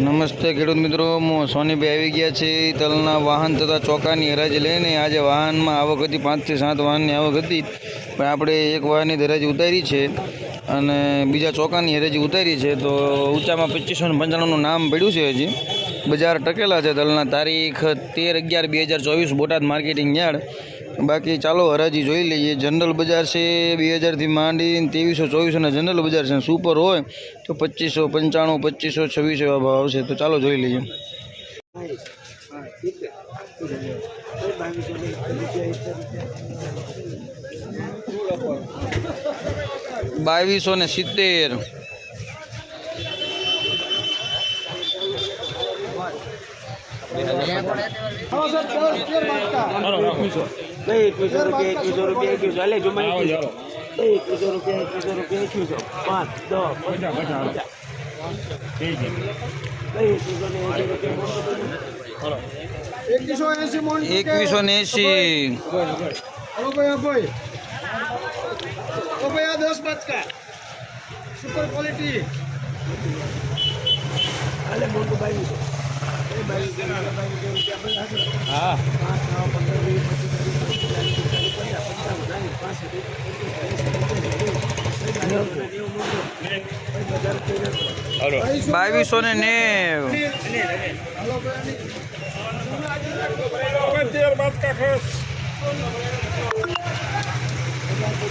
નમસ્તે ખેડૂત મિત્રો, હું સોનીભાઈ આવી ગયા છે તલના વાહન તથા ચોકાની હરાજી લઈને. આજે વાહનમાં આવક હતી પાંચથી સાત વાહનની આવક હતી, પણ આપણે એક વાહનની હરાજી ઉતારી છે. અને બીજા ચોકાની હરાજી ઉતારી છે, તો ઊંચામાં પચીસો ને પંચાણુંનું નામ પડ્યું છે હજી. બજાર ટકેલા છે દલના તારીખ તેર અગિયાર બે હજાર ચોવીસ, બોટાદ માર્કેટિંગ યાર્ડ. બાકી ચાલો હરાજી જોઈ લઈએ. જનરલ બજાર છે બે હજારથી માંડીને ત્રેવીસો ચોવીસોના જનરલ બજાર છે. સુપર હોય તો પચીસો પંચાણું પચીસો છવ્વીસો એવા ભાવ આવશે. તો ચાલો જોઈ લઈએ. બાવીસો ને સિત્તેર. એકવીસો રૂપિયા એકવીસો રૂપિયા એકવીસો હાલે જો મને એકવીસો રૂપિયા એકવીસો રૂપિયા એકવીસો પાંચ દસ એકવીસો ને એંસી ને આ ભાઈ ઓ ભાઈ આ દસ બચકા સુપર ક્વોલિટી હાલે મોટું બાવીસો પાંચ નવ પંદર વીસ પચીસ ત્રીસ ચાલીસ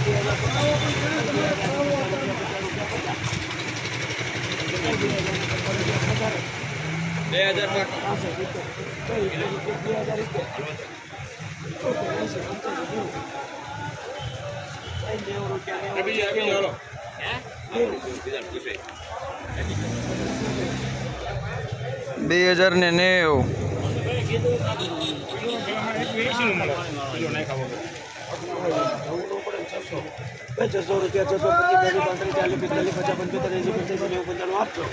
હજાર બાવીસો ને નેવ. ભાઈ બે છસો રૂપિયા છસો પચીસ તારીખ પાંત્રીસ ચાલીસ પિસ્તાલીસ પચાસ પંચોતેર એસી પંચ્યાસી નેવું પંચાણું આપશો?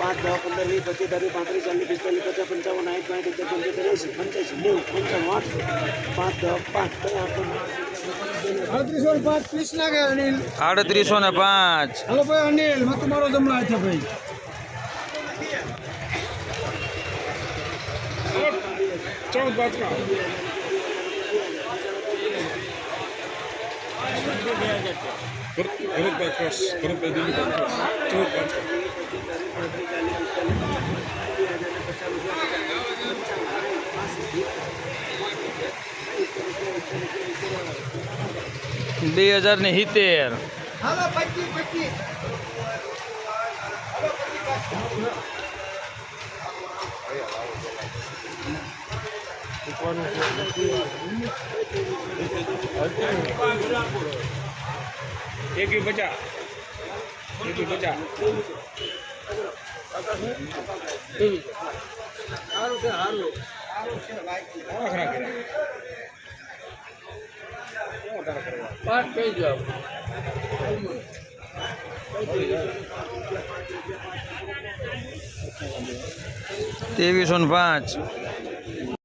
પાંચ દસ પંદર વીસ પચીસ તારીખ પાંત્રીસ ચાલીસ પિસ્તાલીસ પચાસ પંચાવન સાઠ પાંચ સિત્તેર પંચોતેર એસી પંચ્યાસી નેવું પંચાણું આઠસો પાંચ દસ પાંચ અડત્રીસો ને પાંચ ત્રીસ લાગે અનિલ. આડત્રીસો ને પાંચ. હલો ભાઈ અનિલમાં તમારો જમણા છે ભાઈ. ચૌદ બચકા બે હજાર ને સિત્તેર. હાલો બચા એક બચા પચાસ. એકી પચાસ. આખરા જાવ ત્રેવીસો ને પાંચ.